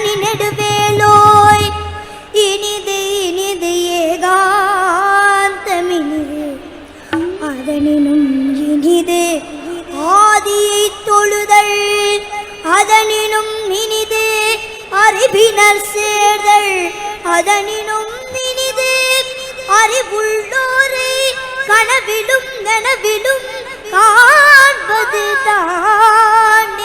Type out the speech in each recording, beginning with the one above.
தனி நெடுவேலோய். இனிது இனிது ஏகாந்தமினிது அதனினும் இனிது ஆதியை தொழுதல். அதனினும் இனிது அறிவினர் சேர்தல். அதனினும் இனிது அறிவுள்ளோரை கனவிலும் நனவிலும் காண்பது தானே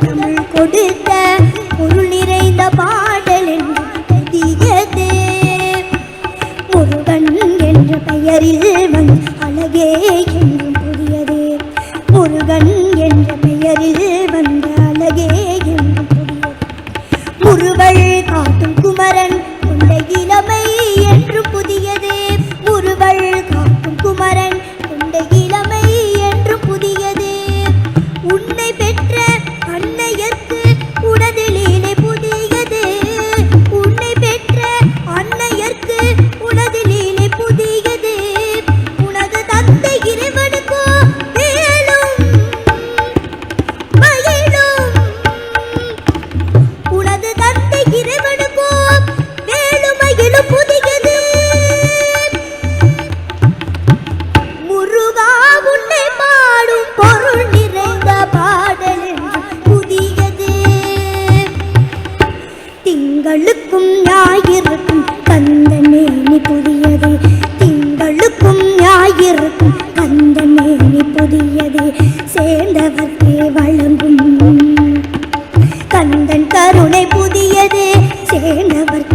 தமிழ் கொடுத்த பொருள் நிறைந்த பாடல் புதியது முருகன் என்ற பெயரில் வந்த அழகே என்றும் புதியதே. முருகன் திங்களுக்கும் ஞாயிறுக்கும் கந்தமேனி புதியது. திங்களுக்கும் ஞாயிறுக்கும் கந்தமேனி புதியது. சேர்ந்தவர்க்கே வழங்கும் கந்தன் கருணை புதியது. சேர்ந்தவர்